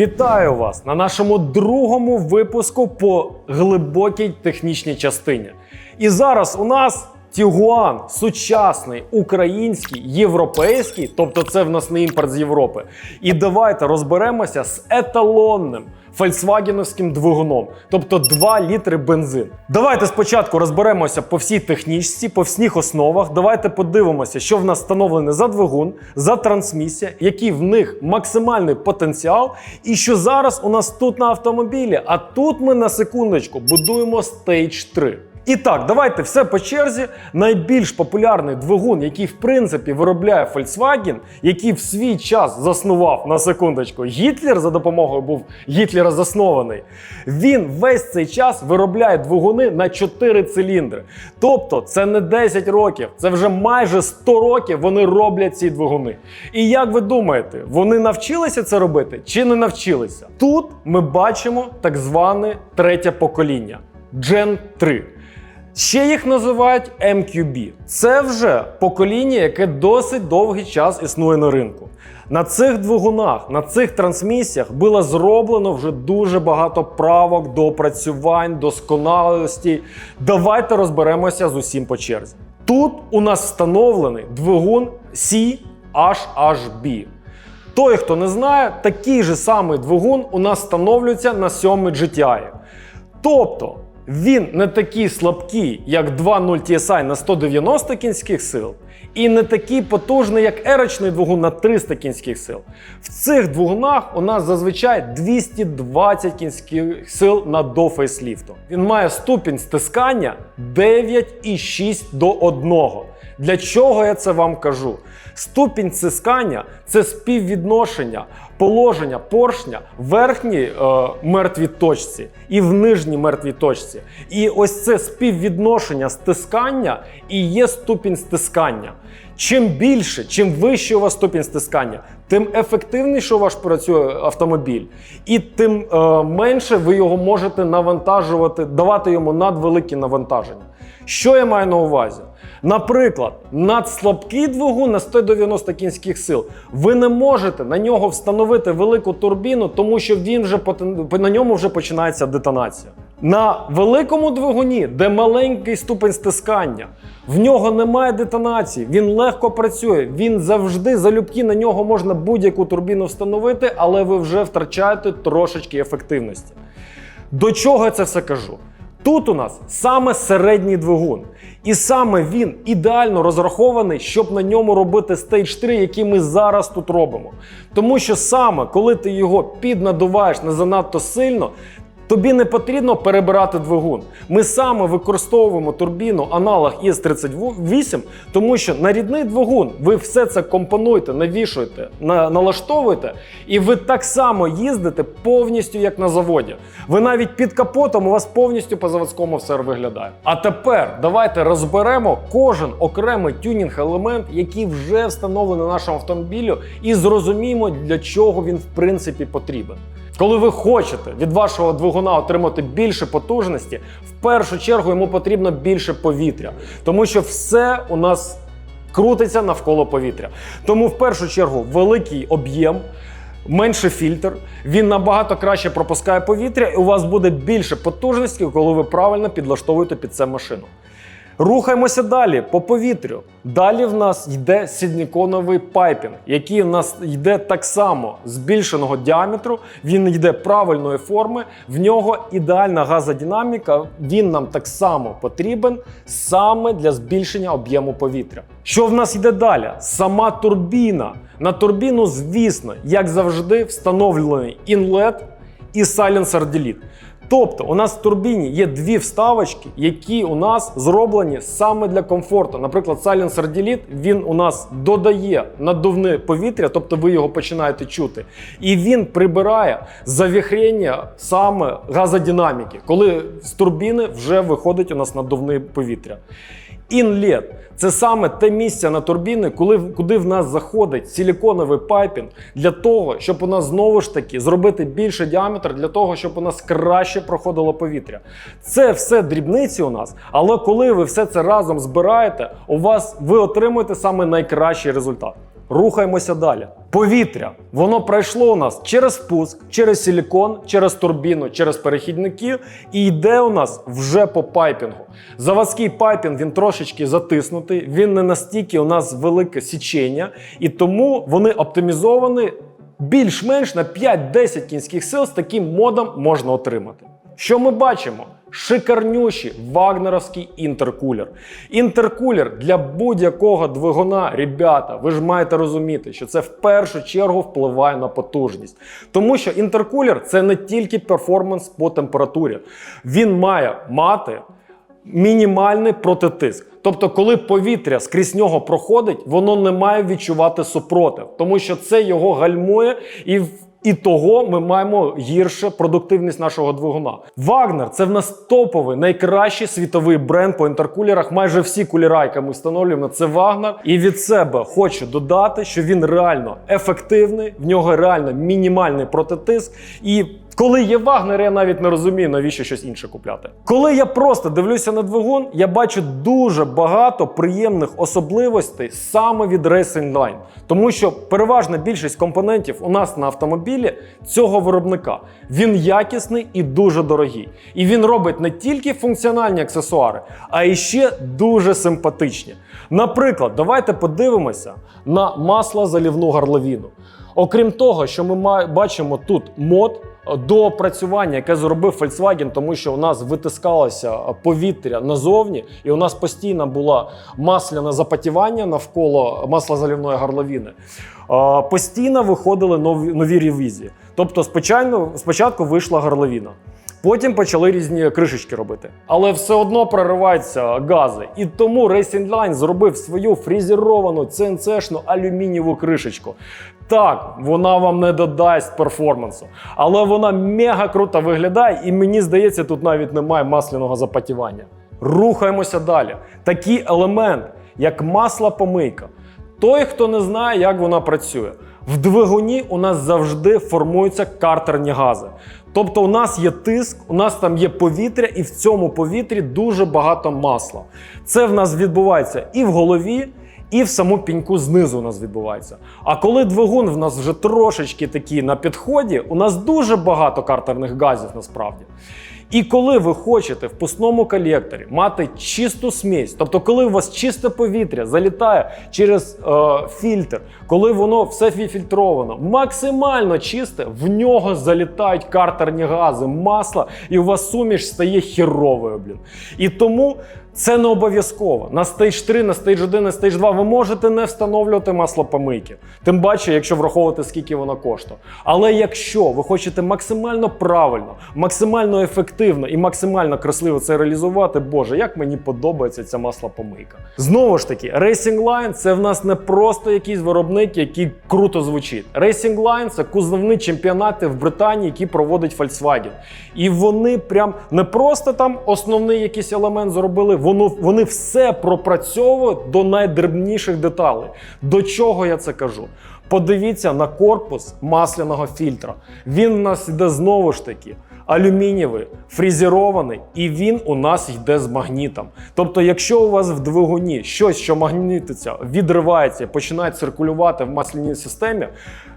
Вітаю вас на нашому другому випуску по глибокій технічній частині. І зараз у нас Тігуан сучасний, український, європейський, тобто це в нас не імпорт з Європи. І давайте розберемося з еталонним фольксвагеновським двигуном, тобто 2 літри бензин. Давайте спочатку розберемося по всій технічці, по всіх основах. Давайте подивимося, що в нас встановлене за двигун, за трансмісія, який в них максимальний потенціал, і що зараз у нас тут на автомобілі. А тут ми на секундочку будуємо Stage 3. І так, давайте все по черзі. Найбільш популярний двигун, який в принципі виробляє Volkswagen, який в свій час заснував на секундочку Гітлер за допомогою був Гітлера заснований. Він весь цей час виробляє двигуни на 4 циліндри. Тобто це не 10 років, це вже майже 100 років вони роблять ці двигуни. І як ви думаєте, вони навчилися це робити чи не навчилися? Тут ми бачимо так зване третє покоління Gen 3. Ще їх називають MQB. Це вже покоління, яке досить довгий час існує на ринку. На цих двигунах, на цих трансмісіях було зроблено вже дуже багато правок, допрацювань, досконалості. Давайте розберемося з усім по черзі. Тут у нас встановлений двигун CHHB. Той, хто не знає, такий же самий двигун у нас встановлюється на 7 GTI. Тобто він не такий слабкий, як 2.0 TSI на 190 кінських сил, і не такий потужний, як ерочний двигун на 300 кінських сил. В цих двигунах у нас зазвичай 220 кінських сил на до фейсліфту. Він має ступінь стискання 9,6 до 1. Для чого я це вам кажу? Ступінь стискання це співвідношення положення поршня в верхній е, мертвій точці і в нижній мертвій точці. І ось це співвідношення стискання і є ступінь стискання. Чим більше, чим вищий у вас ступінь стискання, тим ефективніше у вас працює автомобіль, і тим е, менше ви його можете навантажувати, давати йому надвеликі навантаження. Що я маю на увазі? Наприклад, надслабкий двигун на 190 кінських сил. Ви не можете на нього встановити велику турбіну, тому що він вже на ньому вже починається детонація. На великому двигуні, де маленький ступень стискання, в нього немає детонації, він легко працює, він завжди залюбки на нього можна будь-яку турбіну встановити, але ви вже втрачаєте трошечки ефективності. До чого я це все кажу? Тут у нас саме середній двигун. І саме він ідеально розрахований, щоб на ньому робити стейдж 3, який ми зараз тут робимо. Тому що саме коли ти його піднадуваєш не занадто сильно, тобі не потрібно перебирати двигун. Ми саме використовуємо турбіну аналог ІС-38, тому що на рідний двигун ви все це компонуєте, навішуєте, на, налаштовуєте, і ви так само їздите повністю як на заводі. Ви навіть під капотом у вас повністю по заводському все виглядає. А тепер давайте розберемо кожен окремий тюнінг-елемент, який вже встановлений на нашому автомобілю, і зрозуміємо, для чого він в принципі потрібен. Коли ви хочете від вашого двигуна отримати більше потужності, в першу чергу йому потрібно більше повітря, тому що все у нас крутиться навколо повітря. Тому в першу чергу великий об'єм. Менше фільтр, він набагато краще пропускає повітря, і у вас буде більше потужності, коли ви правильно підлаштовуєте під це машину. Рухаємося далі по повітрю. Далі в нас йде сідніконовий пайпінг, який в нас йде так само збільшеного діаметру. Він йде правильної форми. В нього ідеальна газодинаміка. Він нам так само потрібен саме для збільшення об'єму повітря. Що в нас йде далі? Сама турбіна. На турбіну, звісно, як завжди, встановлений інлет і сайленсер Delete. Тобто у нас в турбіні є дві вставочки, які у нас зроблені саме для комфорту. Наприклад, Silencer Delete, він у нас додає надувне повітря, тобто ви його починаєте чути. І він прибирає завіхрення саме газодинаміки, коли з турбіни вже виходить у нас надувне повітря. Інлет це саме те місце на турбіни, коли, куди в нас заходить силіконовий пайпінг для того, щоб у нас знову ж таки зробити більше діаметр, для того, щоб у нас краще проходило повітря. Це все дрібниці у нас, але коли ви все це разом збираєте, у вас ви отримуєте саме найкращий результат. Рухаємося далі. Повітря. Воно пройшло у нас через спуск, через силікон, через турбіну, через перехідники і йде у нас вже по пайпінгу. Заводський пайпінг він трошечки затиснутий, він не настільки у нас велике січення, і тому вони оптимізовані більш-менш на 5-10 кінських сил з таким модом можна отримати. Що ми бачимо? Шикарнющий вагнеровський інтеркулер. Інтеркулер для будь-якого двигуна, ребята, ви ж маєте розуміти, що це в першу чергу впливає на потужність. Тому що інтеркулер це не тільки перформанс по температурі, він має мати мінімальний протитиск. Тобто, коли повітря скрізь нього проходить, воно не має відчувати супротив, тому що це його гальмує і і того ми маємо гірше продуктивність нашого двигуна. Вагнер це в нас топовий, найкращий світовий бренд по інтеркулерах. Майже всі кулера, які ми встановлюємо, це Вагнер. І від себе хочу додати, що він реально ефективний, в нього реально мінімальний протитиск. І коли є Вагнер, я навіть не розумію, навіщо щось інше купляти. Коли я просто дивлюся на двигун, я бачу дуже багато приємних особливостей саме від Racing Line. Тому що переважна більшість компонентів у нас на автомобілі цього виробника. Він якісний і дуже дорогий. І він робить не тільки функціональні аксесуари, а і ще дуже симпатичні. Наприклад, давайте подивимося на масло залівну горловину. Окрім того, що ми бачимо тут мод е, до опрацювання, яке зробив Volkswagen, тому що у нас витискалося е, повітря назовні, і у нас постійно була масляне запотівання навколо маслозалівної горловини. Е, Постійно виходили нові, нові ревізії. Тобто, спочатку, спочатку вийшла горловина. Потім почали різні кришечки робити. Але все одно прориваються гази. І тому Racing Line зробив свою фрезеровану CNC-шну алюмінієву кришечку. Так, вона вам не додасть перформансу, але вона мега круто виглядає, і мені здається, тут навіть немає масляного запотівання. Рухаємося далі. Такий елемент, як масла помийка. Той, хто не знає, як вона працює. В двигуні у нас завжди формуються картерні гази. Тобто у нас є тиск, у нас там є повітря, і в цьому повітрі дуже багато масла. Це в нас відбувається і в голові, і в саму піньку знизу у нас відбувається. А коли двигун в нас вже трошечки такий на підході, у нас дуже багато картерних газів насправді. І коли ви хочете в пусному колекторі мати чисту смісь, тобто коли у вас чисте повітря залітає через е, фільтр, коли воно все фільтровано, максимально чисте, в нього залітають картерні гази, масло, і у вас суміш стає хіровою. Блін. І тому це не обов'язково. На стейдж 3, на стейдж 1, на стейдж 2 ви можете не встановлювати маслопомийки. Тим паче, якщо враховувати, скільки воно коштує. Але якщо ви хочете максимально правильно, максимально ефективно і максимально красиво це реалізувати, боже, як мені подобається ця маслопомийка. Знову ж таки, Racing Line це в нас не просто якийсь виробник, який круто звучить. Racing Line це кузовні чемпіонати в Британії, які проводить Volkswagen. І вони прям не просто там основний якийсь елемент зробили, воно, вони все пропрацьовують до найдрібніших деталей. До чого я це кажу? Подивіться на корпус масляного фільтра. Він в нас йде знову ж таки. Алюмінієвий, фрезерований, і він у нас йде з магнітом. Тобто, якщо у вас в двигуні щось, що магнітиться, відривається починає циркулювати в масляній системі,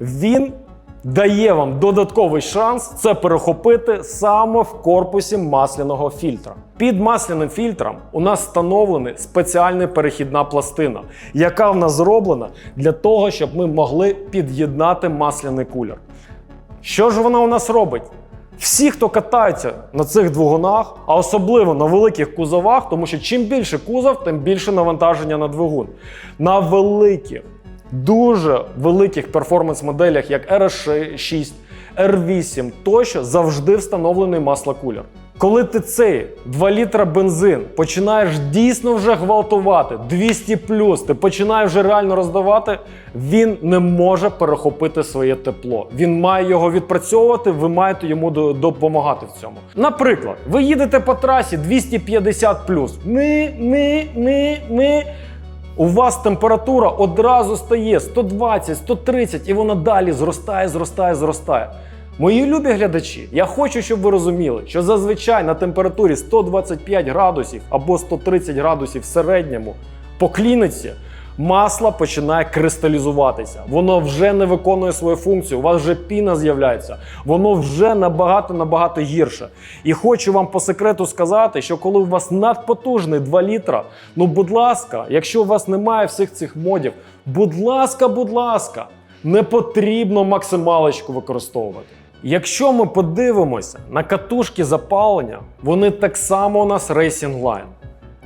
він дає вам додатковий шанс це перехопити саме в корпусі масляного фільтра. Під масляним фільтром у нас встановлена спеціальна перехідна пластина, яка в нас зроблена для того, щоб ми могли під'єднати масляний кулер. Що ж вона у нас робить? Всі, хто катаються на цих двигунах, а особливо на великих кузовах, тому що чим більше кузов, тим більше навантаження на двигун. На великих, дуже великих перформанс-моделях, як RS6, R8 тощо завжди встановлений маслокулер. Коли ти цей 2 літра бензин починаєш дійсно вже гвалтувати 200 ти починаєш вже реально роздавати, він не може перехопити своє тепло. Він має його відпрацьовувати, ви маєте йому до- допомагати в цьому. Наприклад, ви їдете по трасі 250 Ми, ми, ми, ми. У вас температура одразу стає 120, 130, і вона далі зростає, зростає, зростає. Мої любі глядачі, я хочу, щоб ви розуміли, що зазвичай на температурі 125 градусів або 130 градусів в середньому по кліниці масло починає кристалізуватися. Воно вже не виконує свою функцію. У вас вже піна з'являється. Воно вже набагато набагато гірше. І хочу вам по секрету сказати, що коли у вас надпотужний 2 літра, ну будь ласка, якщо у вас немає всіх цих модів, будь ласка, будь ласка, не потрібно максималочку використовувати. Якщо ми подивимося на катушки запалення, вони так само у нас Racing Line.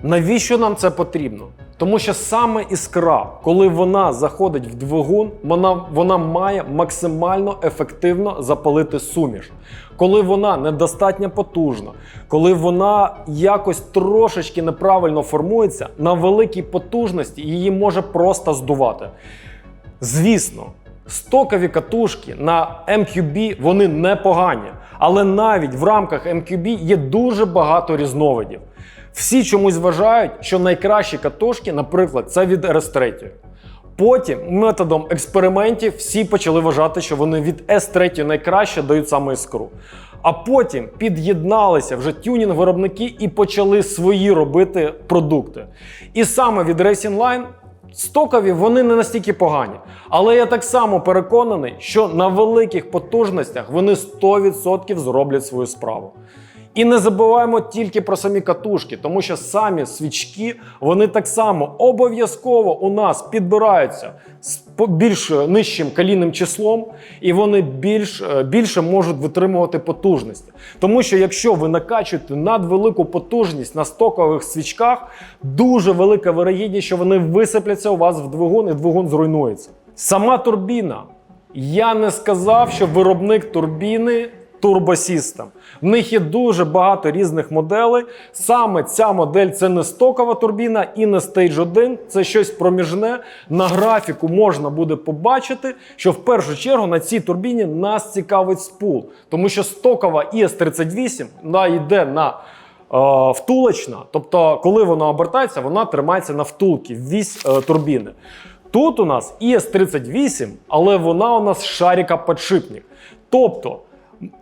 Навіщо нам це потрібно? Тому що саме іскра, коли вона заходить в двигун, вона, вона має максимально ефективно запалити суміш. Коли вона недостатньо потужна, коли вона якось трошечки неправильно формується, на великій потужності її може просто здувати. Звісно, стокові катушки на MQB вони непогані, але навіть в рамках MQB є дуже багато різновидів. Всі чомусь вважають, що найкращі катушки, наприклад, це від RS3. Потім методом експериментів всі почали вважати, що вони від S3 найкраще дають саме іскру. А потім під'єдналися вже тюнінг-виробники і почали свої робити продукти. І саме від Racing Line Стокові вони не настільки погані. Але я так само переконаний, що на великих потужностях вони 100% зроблять свою справу. І не забуваємо тільки про самі катушки, тому що самі свічки вони так само обов'язково у нас підбираються з більш е, нижчим калійним числом, і вони більш, е, більше можуть витримувати потужності. Тому що якщо ви накачуєте надвелику потужність на стокових свічках, дуже велика вирогідність, що вони висипляться у вас в двигун, і двигун зруйнується. Сама турбіна. Я не сказав, що виробник турбіни турбосістем. В них є дуже багато різних моделей. Саме ця модель це не стокова турбіна і не Stage 1, це щось проміжне. На графіку можна буде побачити, що в першу чергу на цій турбіні нас цікавить спул, тому що стокова ES38 вона йде на е, втулочна, тобто, коли вона обертається, вона тримається на втулці, вісь е, турбіни. Тут у нас ES38, але вона у нас шаріка подшипник. Тобто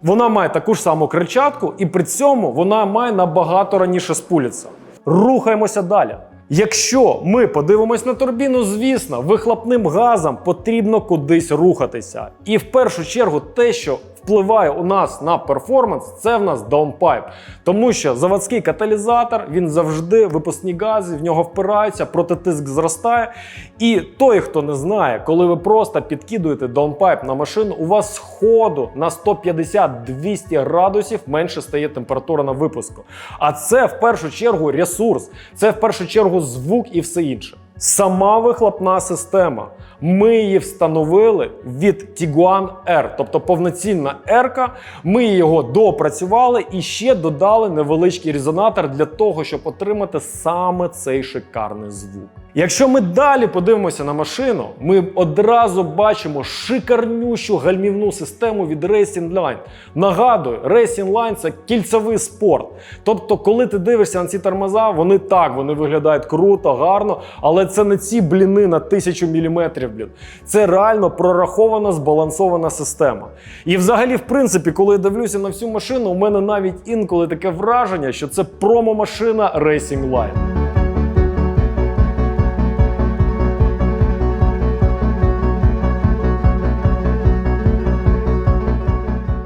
вона має таку ж саму крильчатку, і при цьому вона має набагато раніше спуліться. Рухаємося далі. Якщо ми подивимось на турбіну, звісно, вихлопним газом потрібно кудись рухатися. І в першу чергу те, що впливає у нас на перформанс, це в нас даунпайп. Тому що заводський каталізатор він завжди випускні гази, в нього впираються, протитиск зростає. І той, хто не знає, коли ви просто підкидуєте даунпайп на машину, у вас сходу на 150-200 градусів менше стає температура на випуску. А це в першу чергу ресурс, це в першу чергу звук і все інше. Сама вихлопна система. Ми її встановили від Tiguan R, тобто повноцінна R. Ми його допрацювали і ще додали невеличкий резонатор для того, щоб отримати саме цей шикарний звук. Якщо ми далі подивимося на машину, ми одразу бачимо шикарнющу гальмівну систему від Racing Line. Нагадую, Racing Line це кільцевий спорт. Тобто, коли ти дивишся на ці тормоза, вони так, вони виглядають круто, гарно, але це не ці бліни на тисячу міліметрів. Блін. Це реально прорахована, збалансована система. І взагалі, в принципі, коли я дивлюся на всю машину, у мене навіть інколи таке враження, що це промо-машина Racing Line.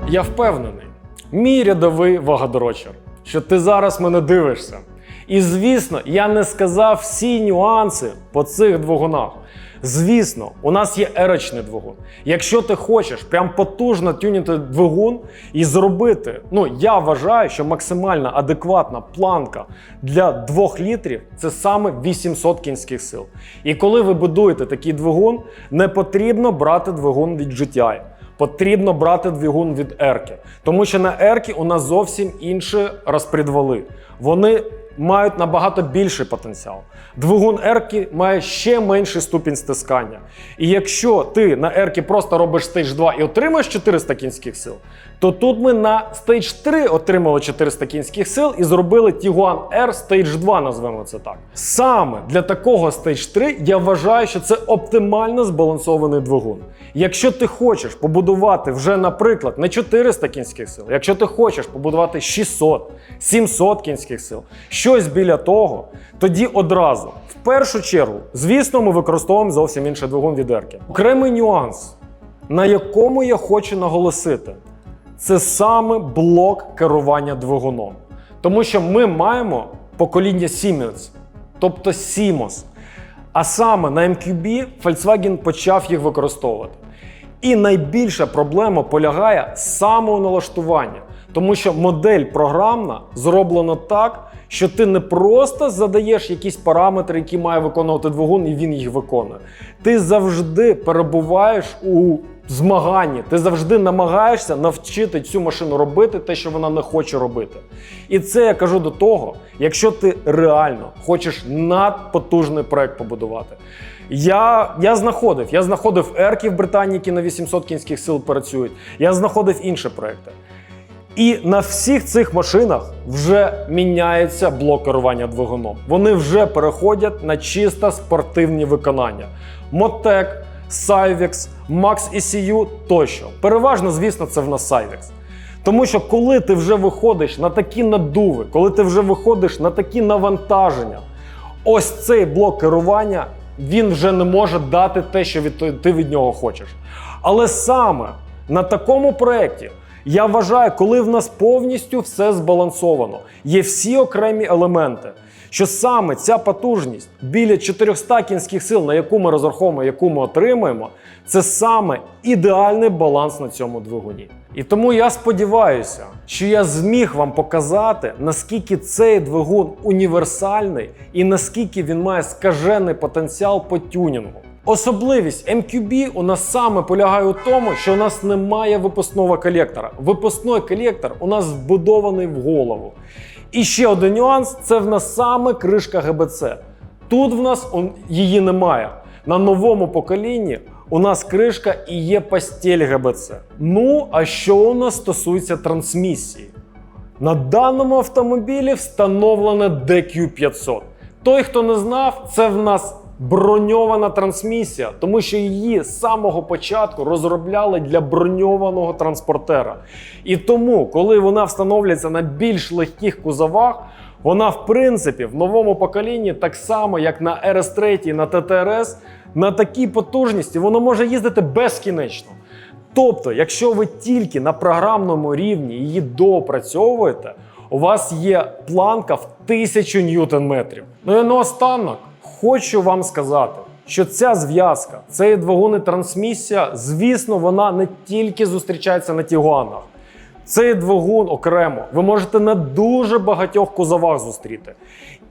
Я впевнений, мій рядовий вагадрочер, що ти зараз мене дивишся. І звісно, я не сказав всі нюанси по цих двигунах. Звісно, у нас є ерочний двигун. Якщо ти хочеш прям потужно тюнити двигун і зробити, ну я вважаю, що максимально адекватна планка для 2 літрів це саме 800 кінських сил. І коли ви будуєте такий двигун, не потрібно брати двигун від GTI. Потрібно брати двигун від Ерки, тому що на Ерки у нас зовсім інші розпредвали. Вони мають набагато більший потенціал. Двигун Ерки має ще менший ступінь стискання. І якщо ти на Ерки просто робиш стейдж 2 і отримаєш 400 кінських сил, то тут ми на стейдж 3 отримали 400 кінських сил і зробили Tiguan R стейдж 2, назвемо це так. Саме для такого стейдж 3 я вважаю, що це оптимально збалансований двигун. Якщо ти хочеш побудувати вже, наприклад, не 400 кінських сил, якщо ти хочеш побудувати 600, 700 кінських сил, щось біля того, тоді одразу, в першу чергу, звісно, ми використовуємо зовсім інший двигун від Ерки. Окремий нюанс, на якому я хочу наголосити, це саме блок керування двигуном. Тому що ми маємо покоління Siemens, тобто Simos. А саме на MQB Volkswagen почав їх використовувати. І найбільша проблема полягає саме у налаштуванні, тому що модель програмна зроблена так, що ти не просто задаєш якісь параметри, які має виконувати двигун, і він їх виконує. Ти завжди перебуваєш у змаганні, ти завжди намагаєшся навчити цю машину робити те, що вона не хоче робити. І це я кажу до того, якщо ти реально хочеш надпотужний проект побудувати. Я, я знаходив, я знаходив ерки в Британії, які на 800 кінських сил працюють. Я знаходив інші проекти. І на всіх цих машинах вже міняється блок керування двигуном. Вони вже переходять на чисто спортивні виконання. Мотек, Cyvex, Max ECU тощо. Переважно, звісно, це в нас Cyvex. Тому що коли ти вже виходиш на такі надуви, коли ти вже виходиш на такі навантаження, ось цей блок керування він вже не може дати те, що від, ти від нього хочеш. Але саме на такому проєкті я вважаю, коли в нас повністю все збалансовано, є всі окремі елементи, що саме ця потужність біля 400 кінських сил, на яку ми розраховуємо, яку ми отримуємо, це саме ідеальний баланс на цьому двигуні. І тому я сподіваюся, що я зміг вам показати, наскільки цей двигун універсальний і наскільки він має скажений потенціал по тюнінгу. Особливість MQB у нас саме полягає у тому, що у нас немає випускного колектора. Випускний колектор у нас вбудований в голову. І ще один нюанс це в нас саме кришка ГБЦ. Тут в нас он- її немає. На новому поколінні у нас кришка і є постель ГБЦ. Ну, а що у нас стосується трансмісії? На даному автомобілі встановлено DQ500. Той, хто не знав, це в нас броньована трансмісія, тому що її з самого початку розробляли для броньованого транспортера. І тому, коли вона встановлюється на більш легких кузовах, вона, в принципі, в новому поколінні, так само як на RS3 і на ТТРС, на такій потужності вона може їздити безкінечно. Тобто, якщо ви тільки на програмному рівні її доопрацьовуєте, у вас є планка в 1000 ньютон-метрів. Ну і наостанок хочу вам сказати, що ця зв'язка, цей двигун і трансмісія, звісно, вона не тільки зустрічається на Тігуанах. Цей двигун окремо ви можете на дуже багатьох кузовах зустріти.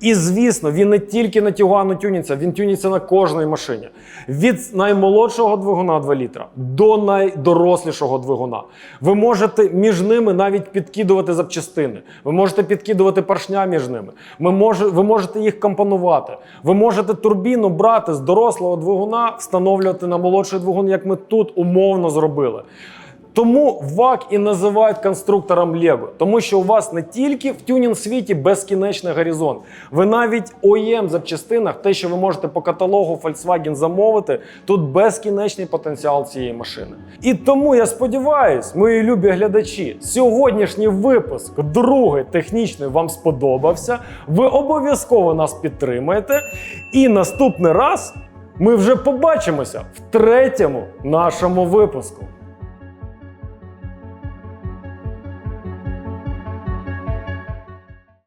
І звісно, він не тільки на Тігуану тюніться, він тюніться на кожній машині. Від наймолодшого двигуна 2 літра до найдорослішого двигуна. Ви можете між ними навіть підкидувати запчастини. Ви можете підкидувати поршня між ними. Ви, може, ви можете їх компонувати. Ви можете турбіну брати з дорослого двигуна, встановлювати на молодший двигун, як ми тут умовно зробили. Тому ВАК і називають конструктором Лего, тому що у вас не тільки в тюнінг світі безкінечний горизонт, ви навіть OEM запчастинах, те, що ви можете по каталогу Volkswagen замовити, тут безкінечний потенціал цієї машини. І тому я сподіваюсь, мої любі глядачі, сьогоднішній випуск, другий технічний, вам сподобався. Ви обов'язково нас підтримаєте. І наступний раз ми вже побачимося в третьому нашому випуску.